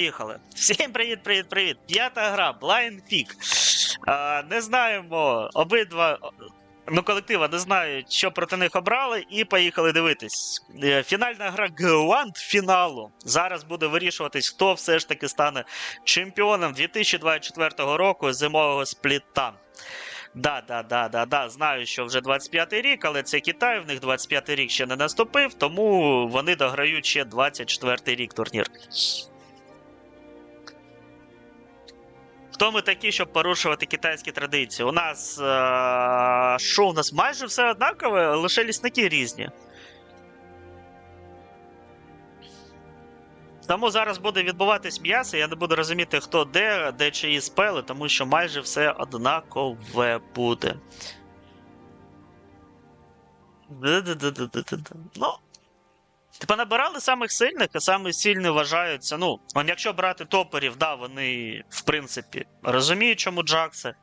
Поїхали. Всім привіт, привіт, привіт. П'ята гра, Blind Peak. А, не знаємо, обидва ну, колектива не знають, що проти них обрали, і поїхали дивитись. Е, Фінальна гра Гранд фіналу. Зараз буде вирішуватись, хто все ж таки стане чемпіоном 2024 року зимового спліта. Да, да, да, да, да. Знаю, що вже 25-й рік, але це Китай, в них 25-й рік ще не наступив, тому вони дограють ще 24-й рік турнір. Хто ми такі, щоб порушувати китайські традиції? У нас е- що у нас майже все однакове, лише лісники різні. Тому зараз буде відбуватись м'ясо, я не буду розуміти, хто де, де чиї спели, тому що майже все однакове буде. Ну, Типа набирали самих сильних, а самі сильні вважаються. Ну, якщо брати топерів, да, вони, в принципі, розуміють, чому Джакси.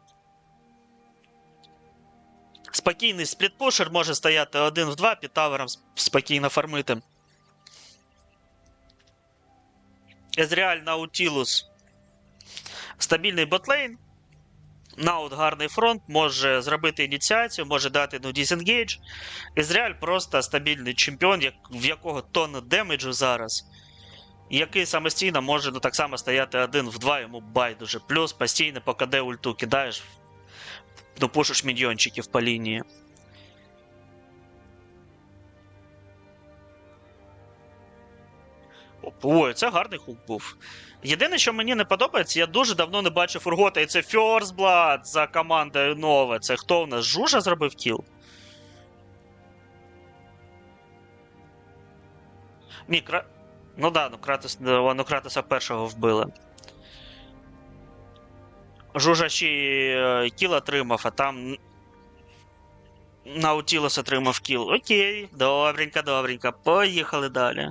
Спокійний сплітпушер може стояти один в два під тавером спокійно фармити. Езріаль Наутілус. Стабільний ботлейн. Наут гарний фронт, може зробити ініціацію, може дати ну, дізенгейдж. Ізраїль просто стабільний чемпіон, як, в якого тонна демеджу зараз. Який самостійно може ну, так само стояти один в два, йому байдуже. Плюс постійно по КД ульту кидаєш, ну, пушиш мільйончиків по лінії. Ой, це гарний хук був. Єдине, що мені не подобається, я дуже давно не бачив Фургота, і це First за командою Нова. Це хто у нас? Жужа зробив кіл? Ні, кра... Ну да, ну Кратос, ну, Кратоса першого вбили. Жужа ще й е, кіл отримав, а там Наутілос отримав кіл. Окей, добренько, добренько. Поїхали далі.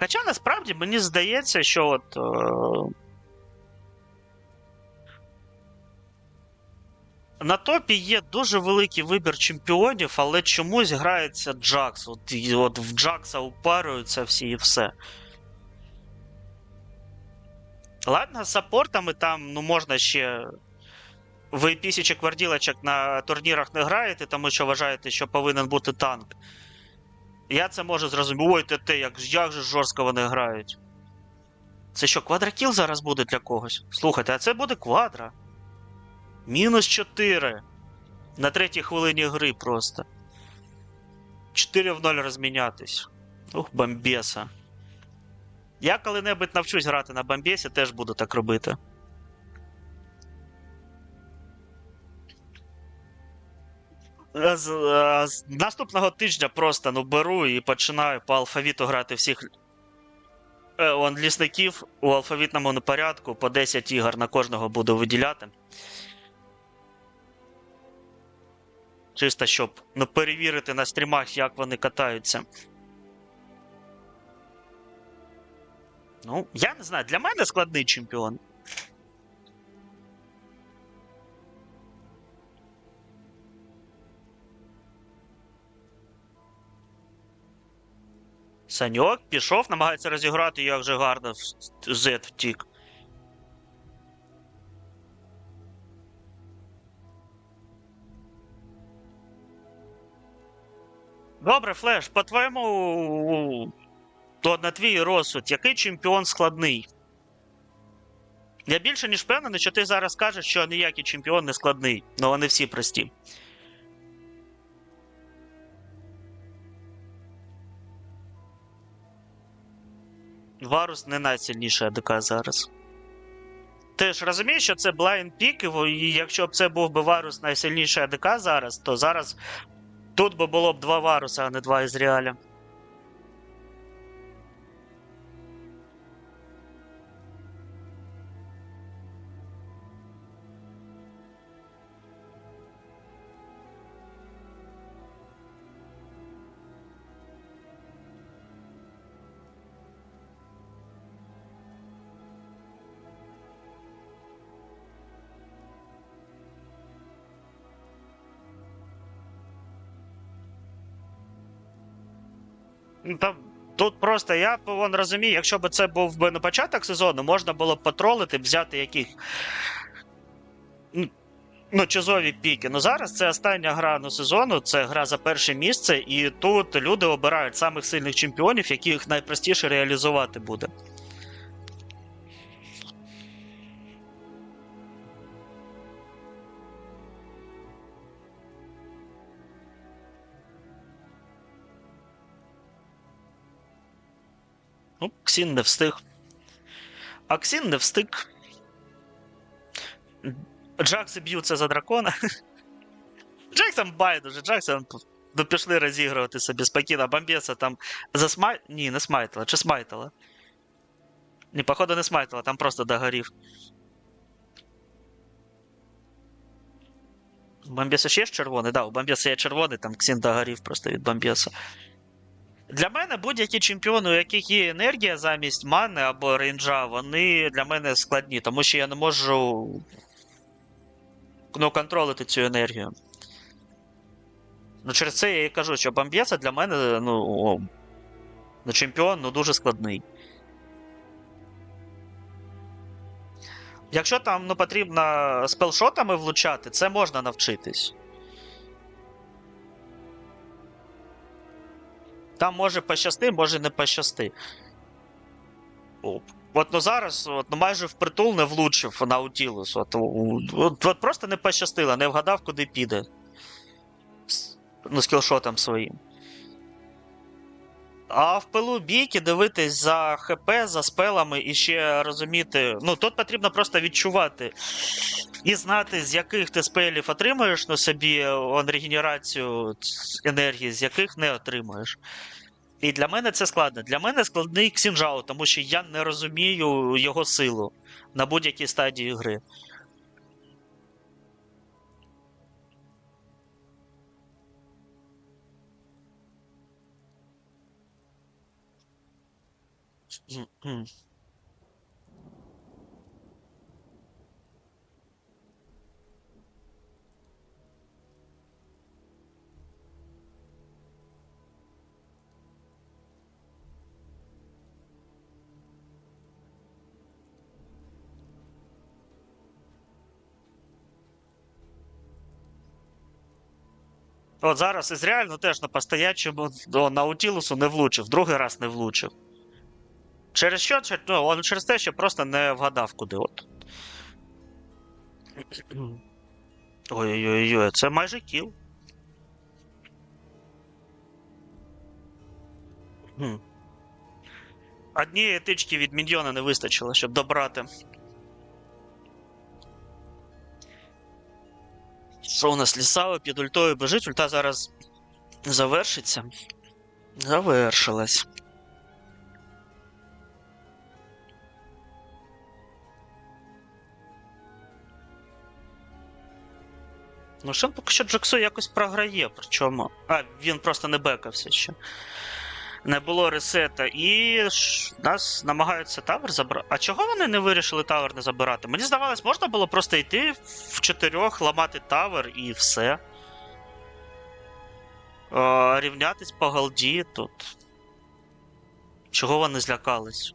Хоча насправді мені здається, що от. Е... На топі є дуже великий вибір чемпіонів, але чомусь грається Джакс. От, от в Джакса упарюються всі і все. Ладно, з саппортами там ну, можна ще. Ви пісічі кварділочок на турнірах не граєте, тому що вважаєте, що повинен бути танк. Я це можу зрозуміти. ТТ, як, як же жорстко вони грають. Це що, квадракіл зараз буде для когось? Слухайте, а це буде квадра. Мінус 4. На третій хвилині гри просто. 4 в 0 розмінятись. Ух, бомбеса. Я коли-небудь навчусь грати на бомбесі, теж буду так робити. З, е, з наступного тижня просто ну, беру і починаю по алфавіту грати всіх е, он, лісників у алфавітному порядку по 10 ігор на кожного буду виділяти. Чисто щоб ну, перевірити на стрімах, як вони катаються. Ну, я не знаю, для мене складний чемпіон. Саньок пішов, намагається розіграти, як же гарно Зет втік. Добре, Флеш, по-твоєму, то на твій розсуд, який чемпіон складний? Я більше ніж впевнений, що ти зараз кажеш, що ніякий чемпіон не складний, але вони всі прості. Варус не найсильніша АДК зараз. Ти ж розумієш, що це Peak, і якщо б це був би Варус найсильніший АДК зараз, то зараз тут би було б два Варуса, а не два із Реаля. Там, тут просто я вон розумію, якщо б це був би на початок сезону, можна було б потролити, взяти яких. ну, чозові піки. Ну зараз це остання гра на сезону, це гра за перше місце, і тут люди обирають самих сильних чемпіонів, яких найпростіше реалізувати буде. Ну, Ксін не встиг. А Ксін не встиг. Джакси б'ються за дракона. Джексон байдуже, Джексон ну, пішли розігрувати собі спокійно. Бомбеса там засмай. Ні, не смайтила. Чи смайтила? Ні, походу, не смайтила, там просто догорів. Бомбеса ще є червоний? Да, у Бомбеса є червоний, там Ксін догорів просто від Бомбеса. Для мене будь-які чемпіони, у яких є енергія замість мани або рейнджа, вони для мене складні, тому що я не можу ну, контролити цю енергію. Ну, через це я і кажу, що Бомбєса для мене ну, о, ну, чемпіон ну, дуже складний. Якщо там ну, потрібно спелшотами влучати, це можна навчитись. Там може пощасти, може не пощасти. От ну зараз от, ну, майже впритул не влучив Наутілус. От, от, от просто не пощастило, не вгадав, куди піде. Ну, скілшотом своїм. А в пилу бійки дивитись за ХП, за спелами і ще розуміти. Ну, тут потрібно просто відчувати і знати, з яких ти спелів отримуєш на собі регенерацію енергії, з яких не отримуєш. І для мене це складно. Для мене складний Ксінжао, тому що я не розумію його силу на будь-якій стадії гри. От зараз із реально теж на постоячому до Наутілусу не влучив, другий раз не влучив. Через що? Ну, через те, що просто не вгадав куди. От. Ой-ой-ой, це майже кіл. Однієї тички від міньйона не вистачило, щоб добрати. Що у нас лісаво під ультою бежить, ульта зараз завершиться. Завершилась. Ну, Шен поки що Джаксу якось програє, причому. А, він просто не бекався ще. Не було ресета. І нас намагаються тавер забрати. А чого вони не вирішили тавер не забирати? Мені здавалось, можна було просто йти в чотирьох, ламати тавер і все. О, рівнятись по голді тут. Чого вони злякались?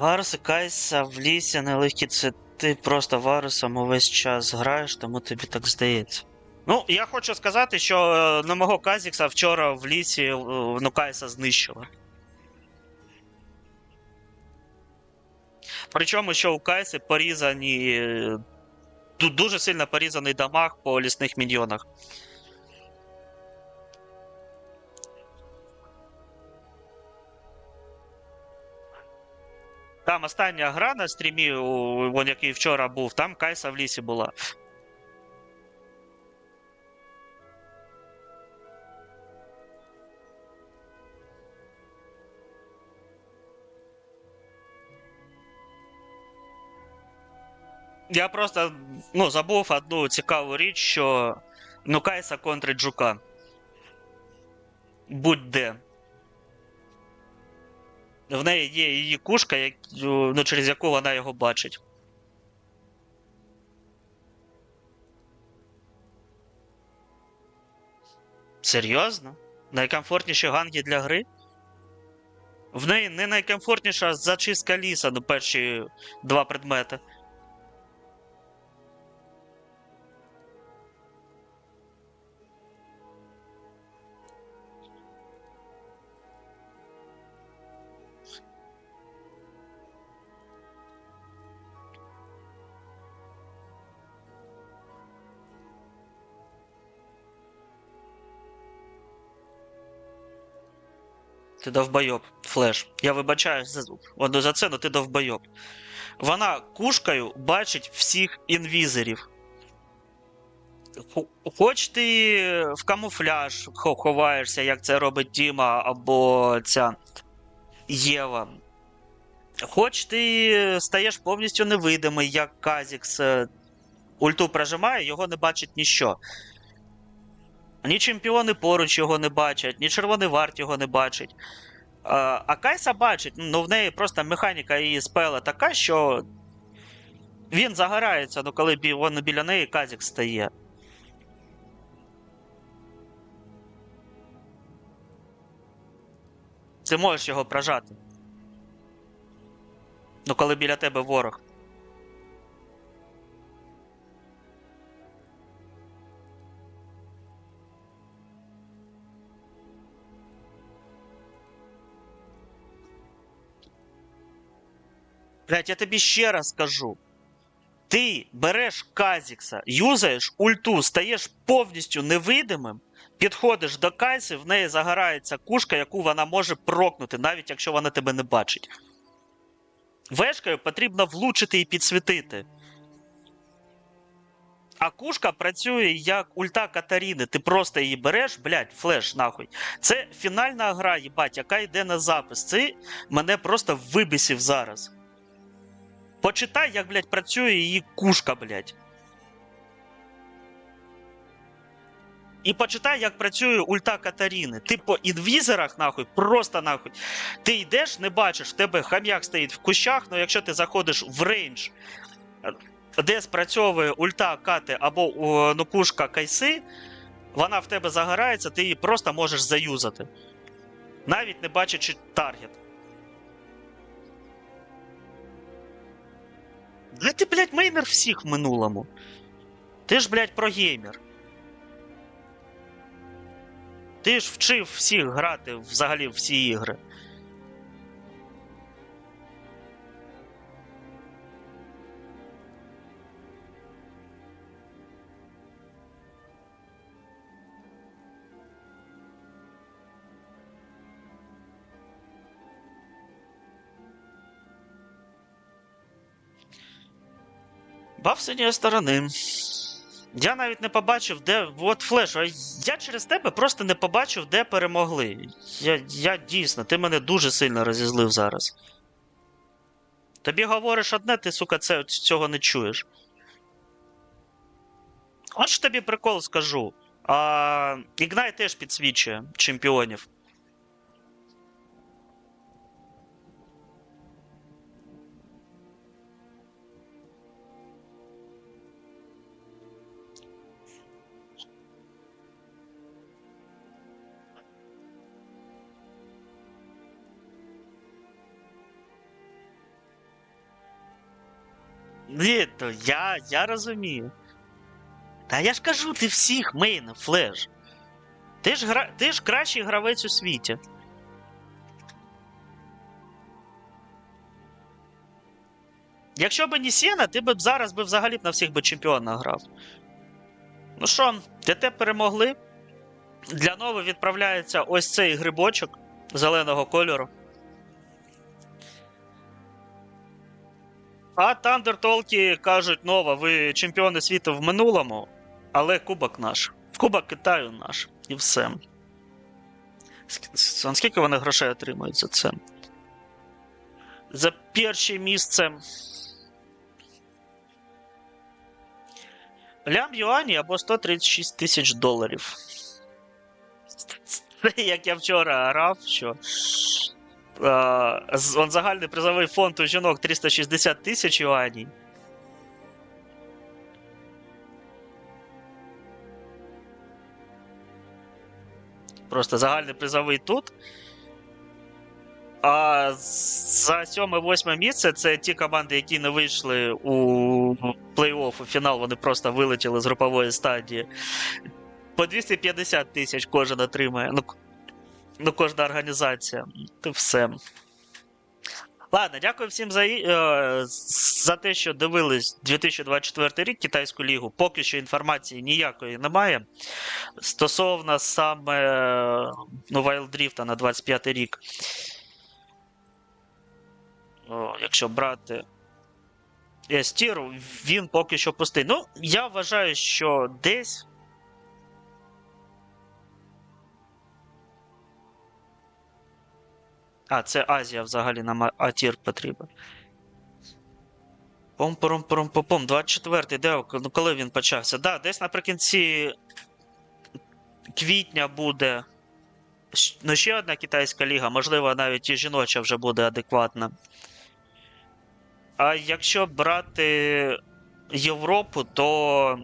Варус і Кайса в лісі нелегкі, це ти просто Варусом увесь час граєш, тому тобі так здається. Ну, я хочу сказати, що е, на мого Казікса вчора в лісі е, ну, Кайса знищили. Причому, що у Кайси порізані. е, ду- Дуже сильно порізаний дамаг по лісних міньйонах. Там остання гра на стрімі, вон який вчора був, там Кайса в лісі була. Я просто ну, забув одну цікаву річ, що ну Кайса контрить жука. Будь-де. В неї є її кушка, як, ну, через яку вона його бачить. Серйозно? Найкомфортніші ганги для гри? В неї не найкомфортніша зачистка ліса, ну перші два предмети. Ти довбойоб, флеш. Я вибачаюсь за, за це, але ти довбойоб. Вона кушкою бачить всіх інвізерів. Хоч ти в камуфляж ховаєшся, як це робить Діма або ця Єва. Хоч ти стаєш повністю невидимий, як Казікс е, ульту прожимає, його не бачить ніщо. Ні чемпіони поруч його не бачать, ні червоний варт його не бачить. А, Кайса бачить, ну в неї просто механіка її спела така, що він загорається, ну коли бі- вон біля неї Казік стає. Ти можеш його прожати. Ну, коли біля тебе ворог. Блять, я тобі ще раз скажу. Ти береш Казікса, юзаєш ульту, стаєш повністю невидимим, підходиш до Кайси, в неї загорається кушка, яку вона може прокнути, навіть якщо вона тебе не бачить. Вешкою потрібно влучити і підсвітити. А кушка працює як ульта Катаріни. Ти просто її береш, блядь, флеш, нахуй. Це фінальна гра, їбать, яка йде на запис. Це мене просто вибісив зараз. Почитай, як, блядь, працює її кушка, блядь. І почитай, як працює ульта Катаріни. Ти по інвізорах, нахуй, просто нахуй. Ти йдеш, не бачиш, в тебе хам'як стоїть в кущах, але якщо ти заходиш в рейндж, де спрацьовує ульта кати або ну, кушка кайси, вона в тебе загорається, ти її просто можеш заюзати. Навіть не бачачи таргет. Да ти, блядь, мейнер всіх в минулому. Ти ж, блядь, прогеймер. Ти ж вчив всіх грати взагалі всі ігри. Баф синьої сторони. Я навіть не побачив, де. От флеш, а я через тебе просто не побачив, де перемогли. Я, я дійсно, ти мене дуже сильно розізлив зараз. Тобі говориш одне, ти, сука, це, цього не чуєш. От ж тобі прикол скажу. А, Ігнай теж підсвічує чемпіонів. Ні, то я, я розумію. Та я ж кажу, ти всіх мейн, флеш. Ти ж, гра... ти ж кращий гравець у світі. Якщо б не Сіна, ти б зараз би взагалі б на всіх би чемпіона грав. Ну що, ТТ перемогли. Для Нови відправляється ось цей грибочок зеленого кольору. А Тандертолки кажуть, Нова, ви чемпіони світу в минулому, але кубок наш. Кубок Китаю наш. І все. Ск- Скільки вони грошей отримують за це? За перше місце. Лям юані або 136 тисяч доларів. Це як я вчора грав, що он загальний призовий фонд у жінок 360 тисяч юаней. Просто загальний призовий тут. А за сьоме-восьме місце це ті команди, які не вийшли у плей-офф, у фінал, вони просто вилетіли з групової стадії. По 250 тисяч кожен отримає. Ну, ну кожна організація. Це все. Ладно, дякую всім за, е, за те, що дивились 2024 рік китайську лігу. Поки що інформації ніякої немає. Стосовно саме ну, Rift на 25 рік. О, якщо брати S-Tier, він поки що пустий. Ну, я вважаю, що десь. А, це Азія взагалі нам А-тір потрібен. пом пором пором пом 24-й, де ну, коли він почався? Да, десь наприкінці квітня буде. Ну, ще одна китайська ліга, можливо, навіть і жіноча вже буде адекватна. А якщо брати Європу, то.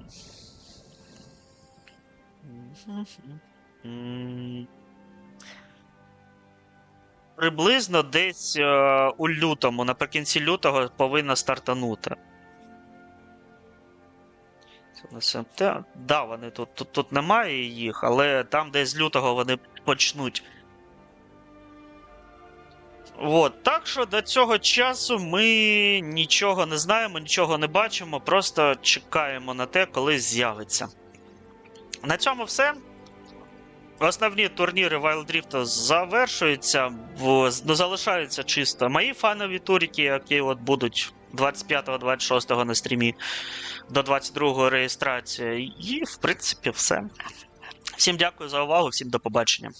Приблизно десь е, у лютому, наприкінці лютого повинна стартанути. Це. Да, вони тут, тут, тут немає їх, але там десь з лютого вони почнуть. От, так що до цього часу ми нічого не знаємо, нічого не бачимо, просто чекаємо на те, коли з'явиться. На цьому все. Основні турніри Wild Rift завершуються, ну, залишаються чисто мої фанові турики, які от будуть 25-26 на стрімі до 22 реєстрації. І, в принципі, все. Всім дякую за увагу, всім до побачення.